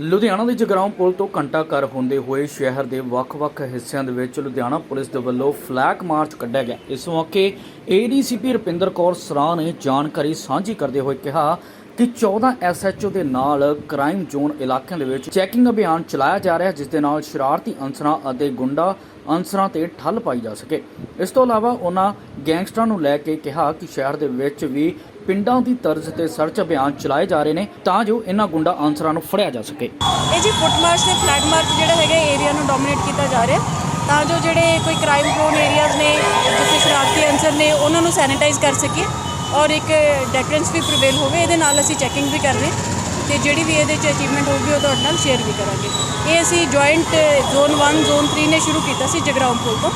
ਲੁਧਿਆਣਾ ਦੇ ਜਗਰਾਉਂ ਪੁਲ ਤੋਂ ਘੰਟਾ ਘਰ ਹੁੰਦੇ ਹੋਏ ਸ਼ਹਿਰ ਦੇ ਵੱਖ-ਵੱਖ ਹਿੱਸਿਆਂ ਦੇ ਵਿੱਚ ਲੁਧਿਆਣਾ ਪੁਲਿਸ ਦੇ ਵੱਲੋਂ ਫਲੈਗ ਮਾਰਚ ਕੱਢਿਆ ਗਿਆ। ਇਸ ਮੌਕੇ ਏਡੀਸੀਪੀ ਰੁਪਿੰਦਰ ਕੌਰ ਸਰਾਂ ਨੇ ਜਾਣਕਾਰੀ ਸਾਂਝੀ ਕਰਦੇ ਹੋਏ ਕਿਹਾ ਕਿ 14 ਐਸਐਚਓ ਦੇ ਨਾਲ ਕ੍ਰਾਈਮ ਜ਼ੋਨ ਇਲਾਕਿਆਂ ਦੇ ਵਿੱਚ ਚੈਕਿੰਗ ਅਭਿਆਨ ਚਲਾਇਆ ਜਾ ਰਿਹਾ, ਜਿਸ ਦੇ ਨਾਲ ਸ਼ਰਾਰਤੀ ਅਨਸਰਾਂ ਅਤੇ ਗੁੰਡਾ ਅਨਸਰਾਂ ਤੇ ਠੱਲ ਪਾਈ ਜਾ ਸਕੇ। ਇਸ ਤੋਂ ਇਲਾਵਾ ਉਹਨਾਂ ਗੈਂਗਸਟਰਾਂ ਨੂੰ ਲੈ ਕੇ ਕਿਹਾ ਕਿ ਸ਼ਹਿਰ ਦੇ ਵਿੱਚ ਵੀ ਪਿੰਡਾਂ ਦੀ ਤਰਜ਼ ਤੇ ਸਰਚ ਅਭਿਆਨ ਚਲਾਏ ਜਾ ਰਹੇ ਨੇ, ਤਾਂ ਜੋ ਇਹਨਾਂ ਗੁੰਡਾ ਅਨਸਰਾਂ ਨੂੰ ਫੜਿਆ ਜਾ ਸਕੇ। ਇਹ ਜੀ ਫੁੱਟ ਤੇ ਫਲੈਗ ਮਾਰਚ ਜਿਹੜਾ ਹੈਗਾ ਏਰੀਆ ਨੂੰ ਡੋਮੀਨੇਟ ਕੀਤਾ ਜਾ ਰਿਹਾ। ਤਾਂ ਜੋ ਜਿਹੜੇ ਕੋਈ ਕ੍ਰਾਈਮ ਪ੍ਰੋਨ ਏਰੀਆਜ਼ ਨੇ, ਜਿੱਥੇ ਸ਼ਰਾਰਤੀ ਅਨਸਰ ਨੇ, ਉਹਨਾਂ ਨੂੰ ਸੈਨੀਟਾਈਜ਼ ਕਰ ਸਕੀਏ। ਔਰ ਇੱਕ ਡੈਟਰੈਂਸ ਵੀ ਪ੍ਰੀਵੇਲ ਹੋਵੇ, ਇਹਦੇ ਨਾਲ ਅਸੀਂ ਚੈਕਿੰਗ ਵੀ ਕਰ ਰਹੇ ਤੇ ਜਿਹੜੀ ਵੀ ਇਹਦੇ 'ਚ ਅਚੀਵਮੈਂਟ ਹੋਊਗੀ, ਉਹ ਤੁਹਾਡੇ ਨਾਲ ਸ਼ੇਅਰ ਵੀ ਕਰਾਂਗੇ। ਇਹ ਅਸੀਂ ਜੁਆਇੰਟ ਜ਼ੋਨ 1 ਜ਼ੋਨ 3 ਨੇ ਸ਼ੁਰੂ ਕੀਤਾ ਸੀ ਜਗਰਾਉਂ ਪੁਲ ਤੋਂ।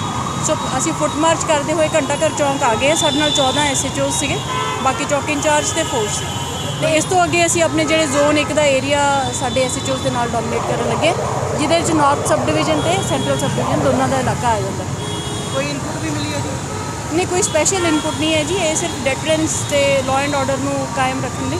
ਸੋ ਅਸੀਂ ਫੁੱਟ ਮਾਰਚ ਕਰਦੇ ਹੋਏ ਘੰਟਾ ਘਰ ਚੌਂਕ ਆ ਗਏ ਸਾਡੇ ਨਾਲ 14 ਐਸਐਚਓ ਸੀਗੇ, ਬਾਕੀ ਚੌਕ ਇੰਚਾਰਜ ਤੇ ਫੋਰਸ ਸੀ। ਤੇ ਇਸ ਤੋਂ ਅੱਗੇ ਅਸੀਂ ਆਪਣੇ ਜਿਹੜੇ ਜ਼ੋਨ 1 ਦਾ ਏਰੀਆ ਸਾਡੇ ਐਸਐਚਓਸ ਦੇ ਨਾਲ ਡੋਮੀਨੇਟ ਕਰਨ ਲੱਗੇ, ਜਿਹਦੇ ਵਿੱਚ ਨਾਰਥ ਸਬ ਡਿਵੀਜ਼ਨ ਤੇ ਸੈਂਟਰਲ ਸਬ ਡਿਵੀਜ਼ਨ ਦੋਨਾਂ ਦਾ ਇਲਾਕਾ ਆ ਜਾਂਦਾ। ਕੋਈ ਇਨਪੁਟ ਵੀ ਮਿਲੀ ਹੈ ਜੀ? ਨਹੀਂ ਕੋਈ ਸਪੈਸ਼ਲ ਇਨਪੁਟ ਨਹੀਂ ਹੈ ਜੀ ਇਹ ਸਿਰਫ ਡੈਟਰੈਂਸ ਤੇ ਲਾਅ ਐਂਡ ਆਰਡਰ ਨੂੰ ਕਾਇਮ ਰੱਖਣ ਲਈ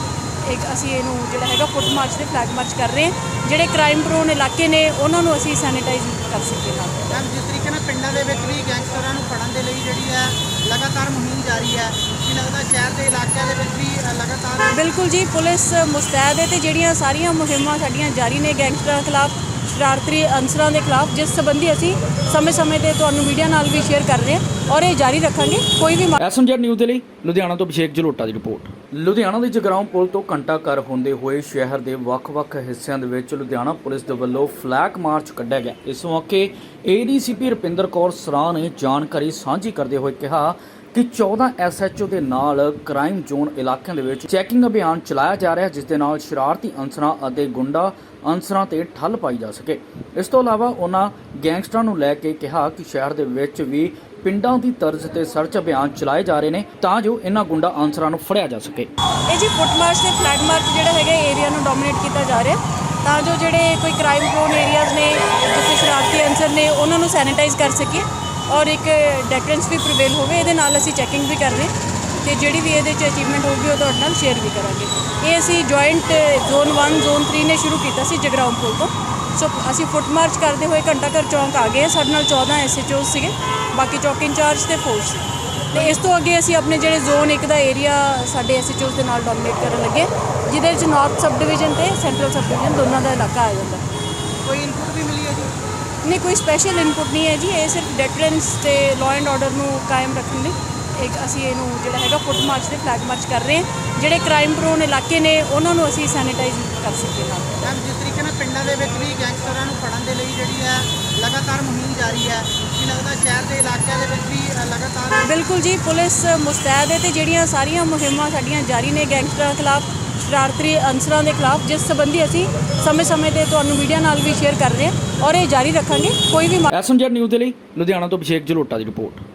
ਇੱਕ ਅਸੀਂ ਇਹਨੂੰ ਜਿਹੜਾ ਹੈਗਾ ਫੁੱਟ ਮਾਰਚ ਤੇ ਫਲੈਗ ਮਾਰਚ ਕਰ ਰਹੇ ਹਾਂ ਜਿਹੜੇ ਕ੍ਰਾਈਮ ਪ੍ਰੋਨ ਇਲਾਕੇ ਨੇ ਉਹਨਾਂ ਨੂੰ ਅਸੀਂ ਸੈਨੀਟਾਈਜ਼ ਕਰ ਨਾਲ ਮੈਮ ਜਿਸ ਤਰੀਕੇ ਨਾਲ ਪਿੰਡਾਂ ਦੇ ਵਿੱਚ ਵੀ ਗੈਂਗਸਟਰਾਂ ਨੂੰ ਫੜਨ ਦੇ ਲਈ ਜਿਹੜੀ ਹੈ ਲਗਾਤਾਰ ਮੁਹਿੰਮ ਜਾਰੀ ਹੈ ਕੀ ਲੱਗਦਾ ਸ਼ਹਿਰ ਦੇ ਇਲਾਕਿਆਂ ਦੇ ਵਿੱਚ ਵੀ ਲਗਾਤਾਰ ਬਿਲਕੁਲ ਜੀ ਪੁਲਿਸ ਮੁਸਤੈਦ ਹੈ ਤੇ ਜਿਹੜੀਆਂ ਸਾਰੀਆਂ ਮੁਹਿੰਮਾਂ ਸਾਡੀਆਂ ਜਾਰੀ ਨੇ ਗੈਂਗਸਟਰਾਂ ਖਿਲਾਫ ਸ਼ਰਾਰਤੀ ਅਨਸਰਾਂ ਦੇ ਖਿਲਾਫ ਜਿਸ ਸੰਬੰਧੀ ਅਸੀਂ ਸਮੇਂ-ਸਮੇਂ ਤੇ ਤੁਹਾਨੂੰ ਮੀਡੀਆ ਨਾਲ ਵੀ ਸ਼ੇਅਰ ਕਰ ਰਹੇ ਹਾਂ ਔਰ ਇਹ ਜਾਰੀ ਰੱਖਾਂਗੇ ਕੋਈ ਵੀ ਐਸਐਮਜੈਡ ਨਿਊਜ਼ ਦੇ ਲਈ ਲੁਧਿਆਣਾ ਤੋਂ ਅਭਿਸ਼ੇਕ ਜਲੋਟਾ ਦੀ ਰਿਪੋਰਟ। ਲੁਧਿਆਣਾ ਦੇ ਜਗਰਾਉਂ ਪੁਲ ਤੋਂ ਘੰਟਾ ਘਰ ਹੁੰਦੇ ਹੋਏ ਸ਼ਹਿਰ ਦੇ ਵੱਖ-ਵੱਖ ਹਿੱਸਿਆਂ ਦੇ ਵਿੱਚ ਲੁਧਿਆਣਾ ਪੁਲਿਸ ਦੇ ਵੱਲੋਂ ਫਲੈਗ ਮਾਰਚ ਕੱਢਿਆ ਗਿਆ। ਇਸ ਮੌਕੇ ਏਡੀਸੀਪੀ ਰੁਪਿੰਦਰ ਕੌਰ ਸਰਾਂ ਨੇ ਜਾਣਕਾਰੀ ਸਾਂਝੀ ਕਰਦੇ ਹੋਏ ਕਿਹਾ ਕਿ 14 ਐਸਐਚਓ ਦੇ ਨਾਲ ਕ੍ਰਾਈਮ ਜ਼ੋਨ ਇਲਾਕਿਆਂ ਦੇ ਵਿੱਚ ਚੈਕਿੰਗ ਅਭਿਆਨ ਚਲਾਇਆ ਜਾ ਰਿਹਾ, ਜਿਸ ਦੇ ਨਾਲ ਸ਼ਰਾਰਤੀ ਅਨਸਰਾਂ ਅਤੇ ਗੁੰਡਾ ਅਨਸਰਾਂ ਤੇ ਠੱਲ ਪਾਈ ਜਾ ਸਕੇ। ਇਸ ਤੋਂ ਇਲਾਵਾ ਉਹਨਾਂ ਗੈਂਗਸਟਰਾਂ ਨੂੰ ਲੈ ਕੇ ਕਿਹਾ ਕਿ ਸ਼ਹਿਰ ਦੇ ਵਿੱਚ ਵੀ ਪਿੰਡਾਂ ਦੀ ਤਰਜ਼ ਤੇ ਸਰਚ ਅਭਿਆਨ ਚਲਾਏ ਜਾ ਰਹੇ ਨੇ, ਤਾਂ ਜੋ ਇਹਨਾਂ ਗੁੰਡਾ ਅਨਸਰਾਂ ਨੂੰ ਫੜਿਆ ਜਾ ਸਕੇ। ਇਹ ਜੀ ਫੁੱਟ ਮਾਰਚ ਤੇ ਫਲੈਗ ਮਾਰਚ ਜਿਹੜਾ ਹੈਗਾ ਏਰੀਆ ਨੂੰ ਡੋਮੀਨੇਟ ਕੀਤਾ ਜਾ ਰਿਹਾ। ਤਾਂ ਜੋ ਜਿਹੜੇ ਕੋਈ ਕ੍ਰਾਈਮ ਪ੍ਰੋਨ ਏਰੀਆਜ਼ ਨੇ, ਜਿੱਥੇ ਸ਼ਰਾਰਤੀ ਅਨਸਰ ਨੇ, ਉਹਨਾਂ ਨੂੰ ਸੈਨੀਟਾਈਜ਼ ਕਰ ਸਕੀਏ। ਔਰ ਇੱਕ ਡੈਟਰੈਂਸ ਵੀ ਪ੍ਰੀਵੇਲ ਹੋਵੇ, ਇਹਦੇ ਨਾਲ ਅਸੀਂ ਚੈਕਿੰਗ ਵੀ ਕਰ ਰਹੇ ਤੇ ਜਿਹੜੀ ਵੀ ਇਹਦੇ 'ਚ ਅਚੀਵਮੈਂਟ ਹੋਊਗੀ, ਉਹ ਤੁਹਾਡੇ ਨਾਲ ਸ਼ੇਅਰ ਵੀ ਕਰਾਂਗੇ। ਇਹ ਅਸੀਂ ਜੁਆਇੰਟ ਜ਼ੋਨ 1 ਜ਼ੋਨ 3 ਨੇ ਸ਼ੁਰੂ ਕੀਤਾ ਸੀ ਜਗਰਾਉਂ ਪੁਲ ਤੋਂ। ਸੋ ਅਸੀਂ ਫੁੱਟ ਮਾਰਚ ਕਰਦੇ ਹੋਏ ਘੰਟਾ ਘਰ ਚੌਂਕ ਆ ਗਏ ਸਾਡੇ ਨਾਲ 14 ਐਸਐਚਓਸ ਸੀਗੇ, ਬਾਕੀ ਚੌਕ ਇੰਚਾਰਜ ਤੇ ਫੋਰਸ ਸੀ। ਤੇ ਇਸ ਤੋਂ ਅੱਗੇ ਅਸੀਂ ਆਪਣੇ ਜਿਹੜੇ ਜ਼ੋਨ 1 ਦਾ ਏਰੀਆ ਸਾਡੇ ਐਸਐਚਓਸ ਦੇ ਨਾਲ ਡੋਮੀਨੇਟ ਕਰਨ ਲੱਗੇ। ਜਿਹਦੇ ਵਿੱਚ ਨਾਰਥ ਸਬ ਡਿਵੀਜ਼ਨ ਤੇ ਸੈਂਟਰਲ ਸਬ ਡਿਵੀਜ਼ਨ ਦੋਨਾਂ ਦਾ ਇਲਾਕਾ ਆ ਜਾਂਦਾ। ਕੋਈ ਇਨਪੁਟ ਵੀ ਮਿਲੀ ਹੈ ਜੀ? ਨਹੀਂ ਕੋਈ ਸਪੈਸ਼ਲ ਇਨਪੁਟ ਨਹੀਂ ਹੈ ਜੀ ਇਹ ਸਿਰਫ ਡੈਟਰੈਂਸ ਤੇ ਲਾਅ ਐਂਡ ਆਰਡਰ ਨੂੰ ਕਾਇਮ ਰੱਖਣ ਲਈ ਇੱਕ ਅਸੀਂ ਇਹਨੂੰ ਜਿਹੜਾ ਹੈਗਾ ਫੁੱਟ ਮਾਰਚ ਤੇ ਫਲੈਗ ਮਾਰਚ ਕਰ ਰਹੇ ਹਾਂ। ਜਿਹੜੇ ਕ੍ਰਾਈਮ ਪ੍ਰੋਨ ਇਲਾਕੇ ਨੇ ਉਹਨਾਂ ਨੂੰ ਅਸੀਂ ਸੈਨੀਟਾਈਜ਼ ਕਰ ਨਾਲ ਮੈਮ ਜਿਸ ਤਰੀਕੇ ਨਾਲ ਪਿੰਡਾਂ ਦੇ ਵਿੱਚ ਵੀ ਗੈਂਗਸਟਰਾਂ ਨੂੰ ਫੜਨ ਦੇ ਲਈ ਜਿਹੜੀ ਹੈ ਲਗਾਤਾਰ ਮੁਹਿੰਮ ਜਾਰੀ ਹੈ ਕੀ ਲੱਗਦਾ ਸ਼ਹਿਰ ਦੇ ਇਲਾਕਿਆਂ ਦੇ ਵਿੱਚ ਵੀ ਲਗਾਤਾਰ ਬਿਲਕੁਲ ਜੀ ਪੁਲਿਸ ਮੁਸਤੈਦ ਹੈ ਤੇ ਜਿਹੜੀਆਂ ਸਾਰੀਆਂ ਮੁਹਿੰਮਾਂ ਸਾਡੀਆਂ ਜਾਰੀ ਨੇ ਗੈਂਗਸਟਰਾਂ ਖਿਲਾਫ ਸ਼ਰਾਰਤੀ ਅਨਸਰਾਂ ਦੇ ਖਿਲਾਫ ਜਿਸ ਸੰਬੰਧੀ ਅਸੀਂ ਸਮੇਂ-ਸਮੇਂ ਤੇ ਤੁਹਾਨੂੰ ਮੀਡੀਆ ਨਾਲ ਵੀ ਸ਼ੇਅਰ ਕਰ ਰਹੇ ਹਾਂ ਔਰ ਇਹ ਜਾਰੀ ਰੱਖਾਂਗੇ, ਕੋਈ ਵੀ ਮਾ- ਨਿਊਜ਼ ਦੇ ਲਈ ਲੁਧਿਆਣਾ ਤੋਂ ਅਭਿਸ਼ੇਕ ਜਲੋਟਾ ਦੀ ਰਿਪੋਰਟ।